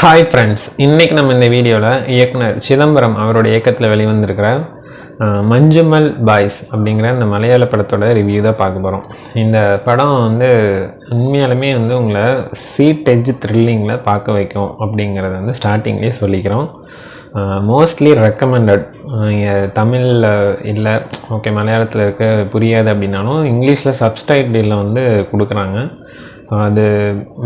Hi friends இன்றைக்கி நம்ம இந்த வீடியோவில் இயக்குனர் சிதம்பரம் அவரோட இயக்கத்தில் வெளிவந்திருக்கிற மஞ்சுமல் பாய்ஸ் அப்படிங்கிற இந்த மலையாள படத்தோட ரிவ்யூ தான் பார்க்க போகிறோம் இந்த படம் வந்து உண்மையாலுமே வந்து உங்களை சீட் எஜ் த்ரில்லிங்கில் பார்க்க வைக்கும் அப்படிங்கிறத வந்து ஸ்டார்டிங்லேயே சொல்லிக்கிறோம். மோஸ்ட்லி ரெக்கமெண்டட் தமிழில் இல்லை ஓகே மலையாளத்தில் இருக்க புரியாது அப்படின்னாலும் இங்கிலீஷில் சப்ஸ்டைட்டில் வந்து கொடுக்குறாங்க. அது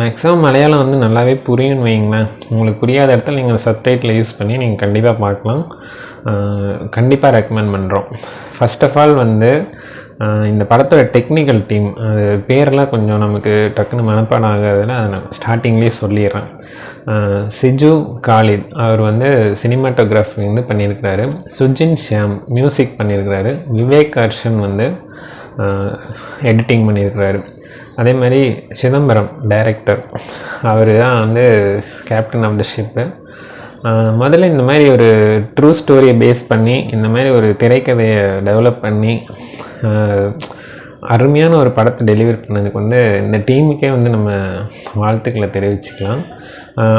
மேக்ஸிமம் மலையாளம் வந்து நல்லாவே புரியும்னு வைங்களேன் உங்களுக்கு புரியாத இடத்துல நீங்கள் சப்டைட்டில் யூஸ் பண்ணி நீங்கள் கண்டிப்பாக பார்க்கலாம். கண்டிப்பாக ரெக்கமெண்ட் பண்ணுறோம் ஃபர்ஸ்ட் ஆஃப் ஆல் வந்து இந்த படத்தோட டெக்னிக்கல் டீம் அது பேரெல்லாம் கொஞ்சம் நமக்கு டக்குன்னு மனப்பாடம் ஆகாதுன்னு அதை நான் ஸ்டார்டிங்லேயே சொல்லிடுறேன். சிஜு காலித் அவர் வந்து சினிமாட்டோகிராஃபி வந்து பண்ணியிருக்கிறாரு. சுஜின் ஷியாம் மியூசிக் பண்ணியிருக்கிறாரு. விவேக் ஹர்ஷன் வந்து எடிட்டிங் பண்ணியிருக்கிறாரு. அதே மாதிரி சிதம்பரம் டைரக்டர் அவர் தான் வந்து கேப்டன் ஆஃப் த ஷிப்பு முதல்ல இந்த மாதிரி ஒரு ட்ரூ ஸ்டோரியை பேஸ் பண்ணி இந்த மாதிரி ஒரு திரைக்கதையை டெவலப் பண்ணி அருமையான ஒரு படத்தை டெலிவரி பண்ணதுக்கு வந்து இந்த டீமுக்கே வந்து நம்ம வாழ்த்துக்களை தெரிவிச்சுக்கலாம்.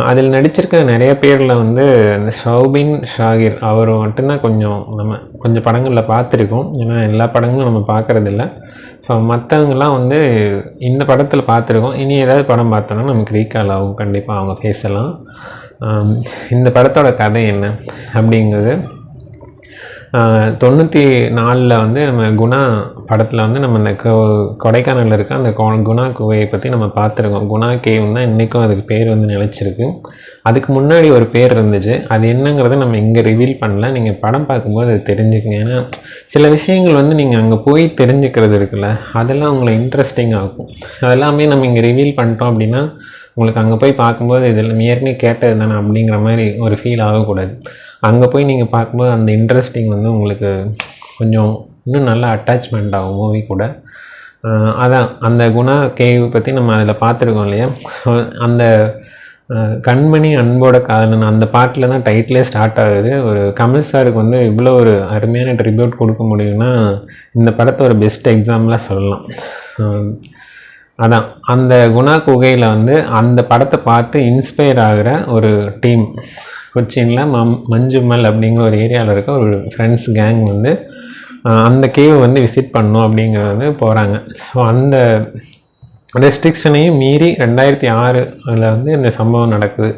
அதில் நடிச்சிருக்க நிறைய பேரில் வந்து இந்த ஷௌபின் ஷாகிர் அவர் மட்டும்தான் கொஞ்சம் நம்ம கொஞ்சம் படங்களில் பார்த்துருக்கோம். ஏன்னா எல்லா படங்களும் நம்ம பார்க்குறதில்ல. ஸோ மற்றவங்கலாம் வந்து இந்த படத்தில் பார்த்துருக்கோம். இனி ஏதாவது படம் பார்த்தோன்னா நமக்கு ரீகால் ஆகும். கண்டிப்பாக அவங்க ஃபேஸ் எல்லாம். இந்த படத்தோட கதை என்ன அப்படிங்கிறது தொண்ணூற்றி நாலில் வந்து நம்ம குணா படத்தில் வந்து நம்ம இந்த கொ- கொடைக்கானலில் இருக்க அந்த கோ குணா குகையை பற்றி நம்ம பார்த்துருக்கோம். குணா கேவ் தான் இன்றைக்கும் அதுக்கு பேர் வந்து நிலச்சிருக்கு. அதுக்கு முன்னாடி ஒரு பேர் இருந்துச்சு. அது என்னங்கிறத நம்ம இங்கே ரிவீல் பண்ணல. நீங்கள் படம் பார்க்கும்போது அது தெரிஞ்சுக்கங்க. ஏன்னா சில விஷயங்கள் வந்து நீங்கள் அங்கே போய் தெரிஞ்சுக்கிறது இருக்குல்ல அதெல்லாம் உங்களை இன்ட்ரெஸ்டிங் ஆகும் அதெல்லாமே நம்ம இங்கே ரிவீல் பண்ணிட்டோம் அப்படின்னா உங்களுக்கு அங்கே போய் பார்க்கும்போது இதில் ஏற்கனவே கேட்டது தானே அப்படிங்கிற மாதிரி ஒரு ஃபீல் ஆகக்கூடாது. அங்கே போய் நீங்கள் பார்க்கும்போது அந்த இன்ட்ரெஸ்டிங் வந்து உங்களுக்கு கொஞ்சம் இன்னும் நல்லா அட்டாச்மெண்ட் ஆகும் மூவி கூட. அதான் அந்த குணா கேவ் பற்றி நம்ம அதில் பார்த்துருக்கோம் இல்லையா? அந்த கண்மணி அன்போட காதலன் அந்த பாட்டில் தான் டைட்டிலே ஸ்டார்ட் ஆகுது. ஒரு கமல் சாருக்கு வந்து இவ்வளோ ஒரு அருமையான ட்ரிபியூட் கொடுக்க முடியும்னா இந்த படத்தை ஒரு பெஸ்ட் எக்ஸாம்பிளாக சொல்லலாம். அதான் அந்த குணா குகையில் வந்து அந்த படத்தை பார்த்து இன்ஸ்பயர் ஆகிற ஒரு டீம் கொச்சினில் மம் மஞ்சுமல் அப்படிங்கிற ஒரு ஏரியாவில் இருக்க ஒரு ஃப்ரெண்ட்ஸ் கேங் வந்து அந்த கேவை வந்து விசிட் பண்ணணும் அப்படிங்கிறது வந்து போகிறாங்க ஸோ அந்த ரெஸ்ட்ரிக்ஷனையும் மீறி ரெண்டாயிரத்தி ஆறு அதில் வந்து இந்த சம்பவம் நடக்குது.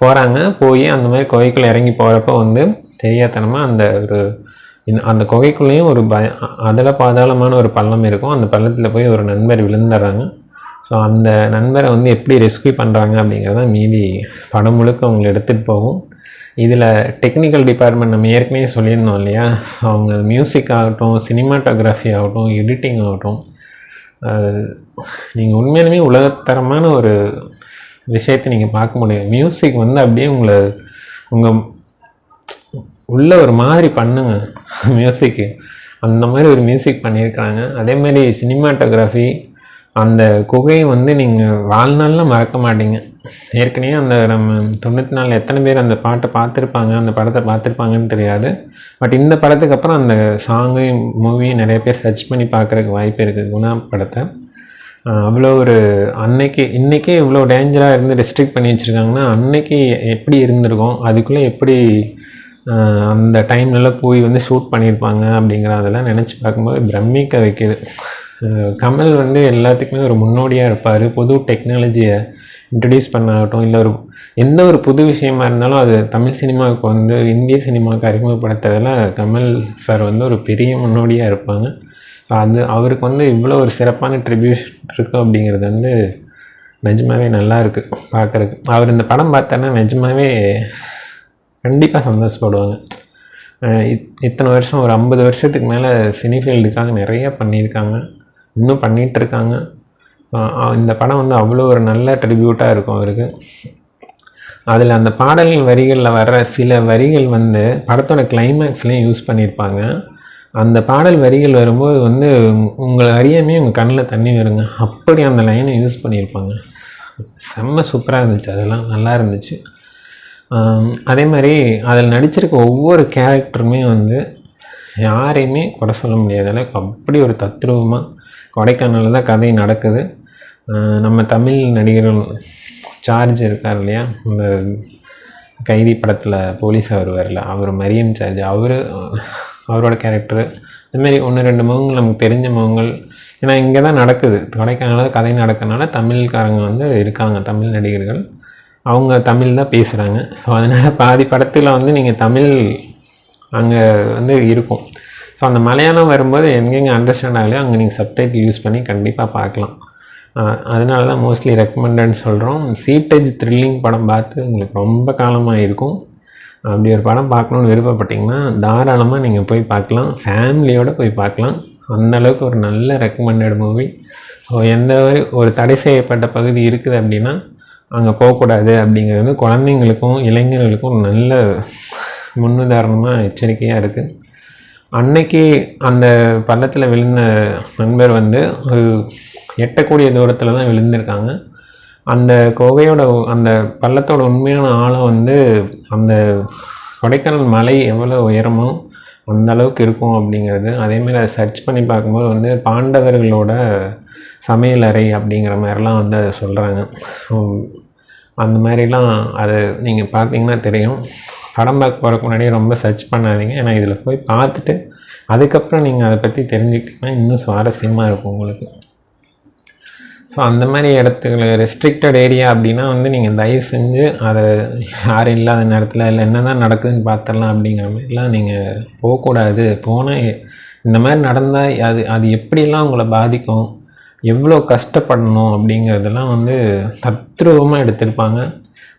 போகிறாங்க போய் அந்த மாதிரி குகைக்குள்ளே இறங்கி போகிறப்ப வந்து தெரியாதனமாக அந்த ஒரு அந்த குகைக்குள்ளேயும் ஒரு பய அதில் பாதாளமான ஒரு பள்ளம் இருக்கும். அந்த பள்ளத்தில் போய் ஒரு நண்பர் விழுந்துடுறாங்க. ஸோ அந்த நண்பரை வந்து எப்படி ரெஸ்க்யூ பண்ணுறாங்க அப்படிங்கிறத மீதி படம் முழுக்க அவங்களை எடுத்துகிட்டு போகும். இதில் டெக்னிக்கல் டிபார்ட்மெண்ட் நம்ம ஏற்கனவே சொல்லியிருந்தோம் இல்லையா? அவங்க மியூசிக் ஆகட்டும் சினிமாட்டோகிராஃபி ஆகட்டும் எடிட்டிங் ஆகட்டும் நீங்கள் உண்மையிலுமே உலகத்தரமான ஒரு விஷயத்தை நீங்கள் பார்க்க முடியும். மியூசிக் வந்து அப்படியே உங்களை உங்கள் உள்ள ஒரு மாதிரி பண்ணுங்க மியூசிக்கு அந்த மாதிரி ஒரு மியூசிக் பண்ணியிருக்கிறாங்க அதே மாதிரி சினிமாட்டோகிராஃபி அந்த குகையை வந்து நீங்கள் வாழ்நாளில் மறக்க மாட்டீங்க. ஏற்கனவே அந்த நம்ம தொண்ணூற்றி நாலில் எத்தனை பேர் அந்த பாட்டை பார்த்துருப்பாங்க அந்த படத்தை பார்த்துருப்பாங்கன்னு தெரியாது. பட் இந்த படத்துக்கு அப்புறம் அந்த சாங்கு மூவியும் நிறைய பேர் சர்ச் பண்ணி பார்க்குறதுக்கு வாய்ப்பு இருக்குது குணா படத்தை. அவ்வளோ ஒரு அன்னைக்கு இன்றைக்கே இவ்வளோ டேஞ்சராக இருந்து ரெஸ்ட்ரிக்ட் பண்ணி வச்சுருக்காங்கன்னா அன்னைக்கு எப்படி இருந்திருக்கும் அதுக்குள்ளே எப்படி அந்த டைம்லலாம் போய் வந்து ஷூட் பண்ணியிருப்பாங்க அப்படிங்கிற அதெல்லாம் நினச்சி பார்க்கும்போது பிரமிக்க வைக்கிது. கமல் வந்து எல்லாத்துக்குமே ஒரு முன்னோடியாக இருப்பார். புது டெக்னாலஜியை இன்ட்ரடியூஸ் பண்ணாகட்டும் இல்லை ஒரு எந்த ஒரு புது விஷயமா இருந்தாலும் அது தமிழ் சினிமாவுக்கு வந்து இந்திய சினிமாவுக்கு அறிமுகப்படுத்துறதுல கமல் சார் வந்து ஒரு பெரிய முன்னோடியாக இருப்பாங்க. அது அவருக்கு வந்து இவ்வளோ ஒரு சிறப்பான ட்ரிபியூஷன் இருக்குது அப்படிங்கிறது வந்து நிஜமாவே நல்லா இருக்குது பார்க்குறதுக்கு அவர் இந்த படம் பார்த்தோன்னா நிஜமாவே கண்டிப்பாக சந்தோஷப்படுவாங்க. இத்- இத்தனை வருஷம் ஒரு ஐம்பது வருஷத்துக்கு மேலே சினி ஃபீல்டுக்காக நிறைய பண்ணியிருக்காங்க. இன்னும் பண்ணிகிட்டு இருக்காங்க இந்த படம் வந்து அவ்வளோ ஒரு நல்ல ட்ரிபியூட்டாக இருக்கும் அவருக்கு. அதில் அந்த பாடல் வரிகளில் வர்ற சில வரிகள் வந்து படத்தோட கிளைமேக்ஸ்லேயும் யூஸ் பண்ணியிருப்பாங்க அந்த பாடல் வரிகள் வரும்போது வந்து உங்களை அறியாமே உங்கள் கண்ணில் தண்ணி வருங்க. அப்படி அந்த லைனை யூஸ் பண்ணியிருப்பாங்க செம்ம சூப்பராக இருந்துச்சு. அதெல்லாம் நல்லா இருந்துச்சு. அதே மாதிரி அதில் நடிச்சிருக்க ஒவ்வொரு கேரக்டருமே வந்து யாரையுமே குறை சொல்ல முடியாத அளவுக்கு அப்படி ஒரு தத்ரூபமாக கொடைக்கானலில் தான் கதை நடக்குது. நம்ம தமிழ் நடிகர்கள் சார்ஜ் இருக்கார் இல்லையா? இந்த கைதி படத்தில் போலீஸ் அவர் வரல. அவர் மரியன் சார்ஜ் அவர் அவரோட கேரக்டரு இதுமாரி ஒன்று ரெண்டு முகங்கள் நமக்கு தெரிஞ்ச முகங்கள். ஏன்னா இங்கே தான் நடக்குது. கொடைக்கானலில் கதை நடக்கிறனால தமிழ்காரங்க வந்து இருக்காங்க தமிழ் நடிகர்கள். அவங்க தமிழ் தான் பேசுகிறாங்க ஸோ அதனால் பாதி படத்தில் வந்து நீங்கள் தமிழ் அங்கே வந்து இருக்கும். ஸோ அந்த மலையாளம் வரும்போது எங்கெங்கே அண்டர்ஸ்டாண்ட் ஆகலையோ அங்கே நீங்கள் சப்டைட்டில் யூஸ் பண்ணி கண்டிப்பாக பார்க்கலாம். அதனால தான் மோஸ்ட்லி ரெக்கமெண்டட்னு சொல்கிறோம் சீட்டேஜ் த்ரில்லிங் படம் பார்த்து உங்களுக்கு ரொம்ப காலமாக இருக்கும் அப்படி ஒரு படம் பார்க்கணுன்னு விருப்பப்பட்டிங்கன்னா தாராளமாக நீங்கள் போய் பார்க்கலாம். ஃபேமிலியோடு போய் பார்க்கலாம். அந்தளவுக்கு ஒரு நல்ல ரெக்கமெண்டட் மூவி ஸோ எந்த ஒரு ஒரு தடை செய்யப்பட்ட பகுதி இருக்குது அப்படின்னா அங்கே போகக்கூடாது அப்படிங்கிறது வந்து குழந்தைங்களுக்கும் இளைஞர்களுக்கும் நல்ல முன்னுதாரணமாக எச்சரிக்கையாக இருக்குது அன்னைக்கு அந்த பள்ளத்தில் விழுந்த நண்பர் வந்து ஒரு எட்டக்கூடிய தூரத்தில் தான் விழுந்திருக்காங்க. அந்த குகையோட அந்த பள்ளத்தோட உண்மையான ஆழம் வந்து அந்த கொடைக்கானல் மலை எவ்வளோ உயரமோ அந்த அளவுக்கு இருக்கும் அப்படிங்கிறது. அதேமாதிரி அதை சர்ச் பண்ணி பார்க்கும்போது வந்து பாண்டவர்களோட சமையலறை அப்படிங்கிற மாதிரிலாம் வந்து அதை சொல்கிறாங்க ஸோ அந்த மாதிரிலாம் அதை நீங்கள் பார்த்தீங்கன்னா தெரியும். படம் பார்க்க போகிறக்கு முன்னாடியே ரொம்ப சர்ச் பண்ணாதீங்க. ஏன்னா இதில் போய் பார்த்துட்டு அதுக்கப்புறம் நீங்கள் அதை பற்றி தெரிஞ்சுக்கிட்டிங்கன்னா இன்னும் சுவாரஸ்யமாக இருக்கும் உங்களுக்கு. ஸோ அந்த மாதிரி இடத்துல ரெஸ்ட்ரிக்டட் ஏரியா அப்படின்னா வந்து நீங்கள் தயவு செஞ்சு அதை யாரும் இல்லாத நேரத்தில் இல்லை என்ன தான் நடக்குதுன்னு பார்த்துடலாம் அப்படிங்கிற மாதிரிலாம் நீங்கள் போகக்கூடாது. போனால் இந்த மாதிரி நடந்தால் அது அது எப்படிலாம் உங்களை பாதிக்கும் எவ்வளோ கஷ்டப்படணும் அப்படிங்கிறதெல்லாம் வந்து தத்ரூபமாக எடுத்திருப்பாங்க.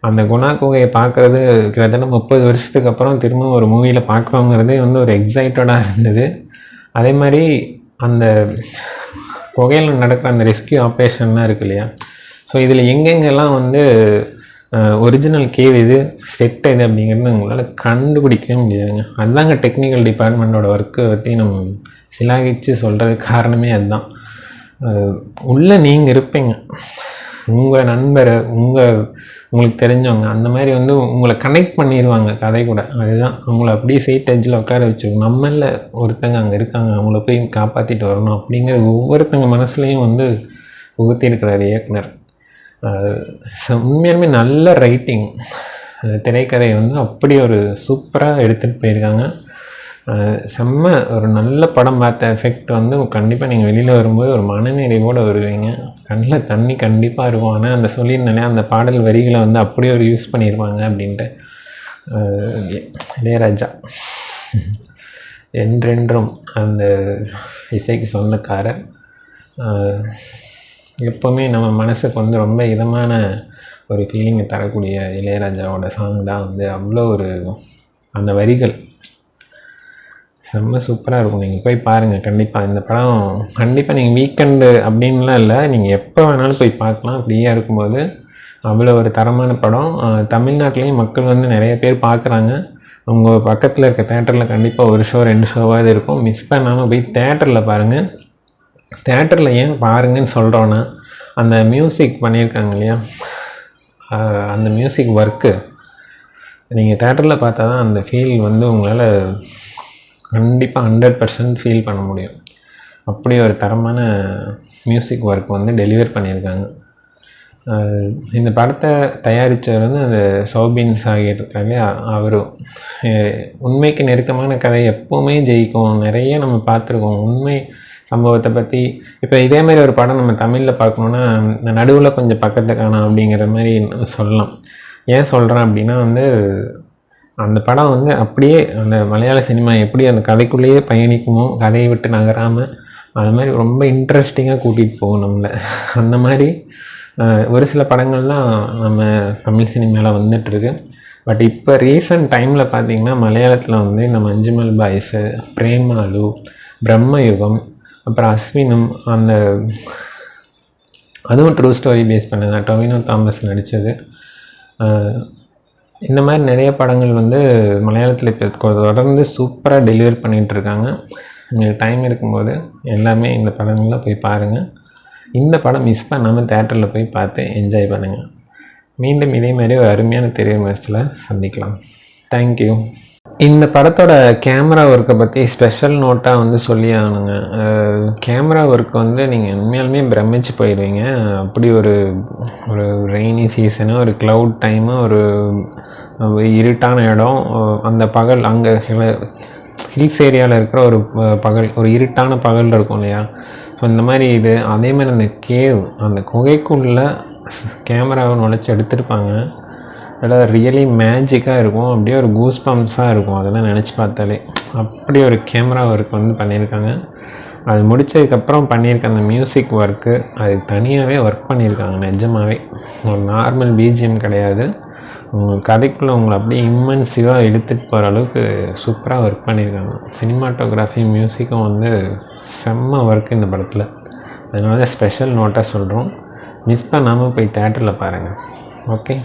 அந்த குணா குகையை பார்க்குறது கிட்டத்தட்ட முப்பது வருஷத்துக்கு அப்புறம் திரும்ப ஒரு மூவியில் பார்க்குறோங்கிறது வந்து ஒரு எக்ஸைட்டடாக இருந்தது. அதே மாதிரி அந்த குகையில் நடக்கிற அந்த ரெஸ்கியூ ஆப்ரேஷன்லாம் இருக்கு இல்லையா? ஸோ இதில் எங்கெங்கெல்லாம் வந்து ஒரிஜினல் கேவ் இது செட் இது அப்படிங்கிறது உங்களால் கண்டுபிடிக்கவே முடியாதுங்க. அதுதாங்க டெக்னிக்கல் டிபார்ட்மெண்ட்டோட ஒர்க்கை பற்றி நம்ம சிலாகிச்சு சொல்கிறதுக்கு காரணமே அதுதான். உள்ளே நீங்கள் இருப்பீங்க. உங்கள் நண்பரை உங்கள் உங்களுக்கு தெரிஞ்சவங்க அந்த மாதிரி வந்து உங்களை கனெக்ட் பண்ணிடுவாங்க கதை கூட. அதுதான். அவங்கள அப்படியே சீட் எட்ஜில் உட்கார வச்சுருக்கோம் நம்மள ஒருத்தங்க அங்கே இருக்காங்க. அவங்கள போய் காப்பாற்றிட்டு வரணும் அப்படிங்கிற ஒவ்வொருத்தங்க மனசுலேயும் வந்து புகுத்தியிருக்கிறார் இயக்குனர். உண்மையாலுமே நல்ல ரைட்டிங் திரைக்கதை வந்து அப்படி ஒரு சூப்பராக எடுத்துகிட்டு போயிருக்காங்க. செம்ம ஒரு நல்ல படம் பார்த்த எஃபெக்ட் வந்து கண்டிப்பாக நீங்கள் வெளியில் வரும்போது ஒரு மனநிறைவோடு வருவீங்க. கண்ணில் தண்ணி கண்டிப்பாக இருக்கும். ஆனால் அந்த சொல்லியிருந்தேனே அந்த பாடல் வரிகளை வந்து அப்படியே ஒரு யூஸ் பண்ணியிருப்பாங்க அப்படின்ட்டு. இளையராஜா. என்றென்றும் அந்த இசைக்கு சொந்தக்காரர். எப்போவுமே நம்ம மனசுக்கு வந்து ரொம்ப இதமான ஒரு ஃபீலிங்கை தரக்கூடிய இளையராஜாவோட சாங் தான் வந்து அவ்வளோ ஒரு அந்த வரிகள். செம்ம சூப்பராக இருக்கும். நீங்கள் போய் பாருங்கள் கண்டிப்பாக இந்த படம் கண்டிப்பாக நீங்கள் வீக்கெண்டு அப்படின்லாம் இல்லை. நீங்கள் எப்போ வேணாலும் போய் பார்க்கலாம். ஃப்ரீயாக இருக்கும்போது அவ்வளோ ஒரு தரமான படம். தமிழ்நாட்டிலையும் மக்கள் வந்து நிறைய பேர் பார்க்குறாங்க. உங்கள் பக்கத்தில் இருக்க தேட்டரில் கண்டிப்பாக ஒரு ஷோ ரெண்டு ஷோவாவது இருக்கும். மிஸ் பண்ணாமல் போய் தேட்டரில் பாருங்கள் தேட்டரில் ஏன் பாருங்கன்னு சொல்கிறோன்னா அந்த மியூசிக் பண்ணியிருக்காங்க இல்லையா? அந்த மியூசிக் ஒர்க்கு நீங்கள் தேட்டரில் பார்த்தா தான் அந்த ஃபீல் வந்து உங்களால் கண்டிப்பாக ஹண்ட்ரட் பர்சன்ட் ஃபீல் பண்ண முடியும். அப்படி ஒரு தரமான மியூசிக் ஒர்க் வந்து டெலிவர் பண்ணியிருக்காங்க. இந்த படத்தை தயாரித்தவர் வந்து அந்த சௌபின் சாகிர் இருக்காங்க அவரும் உண்மைக்கு நெருக்கமான கதை எப்போவுமே ஜெயிக்கும். நிறைய நம்ம பார்த்துருக்கோம். உண்மை சம்பவத்தை பற்றி இப்போ இதே மாதிரி ஒரு படம் நம்ம தமிழில் பார்க்கணுன்னா நடுவில் கொஞ்சம் பக்கத்து காணோம் அப்படிங்கிற மாதிரி சொல்லலாம். ஏன் சொல்கிறேன் அப்படின்னா வந்து அந்த படம் வந்து அப்படியே அந்த மலையாள சினிமா எப்படி அந்த கதைக்குள்ளேயே பயணிக்குமோ கதையை விட்டு நகராமல் அது மாதிரி ரொம்ப இன்ட்ரெஸ்டிங்காக கூட்டிகிட்டு போகும் நம்மளை. அந்த மாதிரி ஒரு சில படங்கள்லாம் நம்ம தமிழ் சினிமாவில் வந்துட்டுருக்கு. பட் இப்போ ரீசன்ட் டைமில் பார்த்தீங்கன்னா மலையாளத்தில் வந்து இந்த மஞ்சுமல் பாய்ஸு பிரேமாலு பிரம்மயுகம் அப்புறம் அஸ்வினும் அந்த அதுவும் ட்ரூ ஸ்டோரி பேஸ் பண்ணது டொவினோ தாமஸ் நடித்தது இந்த மாதிரி நிறைய படங்கள் வந்து மலையாளத்தில் இப்போ தொடர்ந்து சூப்பராக டெலிவர் பண்ணிகிட்டு இருக்காங்க உங்களுக்கு டைம் இருக்கும்போது எல்லாமே இந்த படங்களில் போய் பாருங்கள் இந்த படம் மிஸ் பண்ணாமல் தேட்டரில் போய் பார்த்து என்ஜாய் பண்ணுங்கள் மீண்டும் இதே மாதிரி ஒரு அருமையான திரையர் விமர்சனத்தில் சந்திக்கலாம். தேங்க்யூ இந்த படத்தோட கேமரா ஒர்க்கை பற்றி ஸ்பெஷல் நோட்டாக வந்து சொல்லி ஆகணுங்க கேமரா ஒர்க் வந்து நீங்கள் உண்மையாலுமே பிரமிச்சு போயிடுவீங்க. அப்படி ஒரு ஒரு ரெய்னி சீசனு ஒரு க்ளவுட் டைமு ஒரு இருட்டான இடம் அந்த பகல் அங்கே ஹில்ஸ் ஏரியாவில் இருக்கிற ஒரு பகல் ஒரு இருட்டான பகல் இருக்கும் இல்லையா? ஸோ இந்த மாதிரி இது அதே மாதிரி அந்த கேவ் அந்த குகைக்குள்ளே கேமராவை நுழைச்சி எடுத்திருப்பாங்க. அதெல்லாம் ரியலி மேஜிக்காக இருக்கும். அப்படியே ஒரு கூஸ் பம்ப்ஸாக இருக்கும். அதெல்லாம் நினச்சி பார்த்தாலே. அப்படி ஒரு கேமரா ஒர்க் வந்து பண்ணியிருக்காங்க. அது முடிச்சதுக்கப்புறம் பண்ணியிருக்க அந்த மியூசிக் ஒர்க்கு அது தனியாகவே ஒர்க் பண்ணியிருக்காங்க நிஜமாகவே ஒரு நார்மல் பிஜிஎம் கிடையாது. உங்கள் கதைக்குள்ளே உங்களை அப்படியே இம்மென்சிவாக எடுத்துகிட்டு போகிற அளவுக்கு சூப்பராக ஒர்க் பண்ணியிருக்காங்க. சினிமாட்டோகிராஃபி மியூசிக்கும் வந்து செம்ம ஒர்க் இந்த படத்தில். அதனால தான் ஸ்பெஷல் நோட்டாக சொல்கிறோம் மிஸ் பண்ணாமல் போய் தேட்டரில் பாருங்கள் ஓகே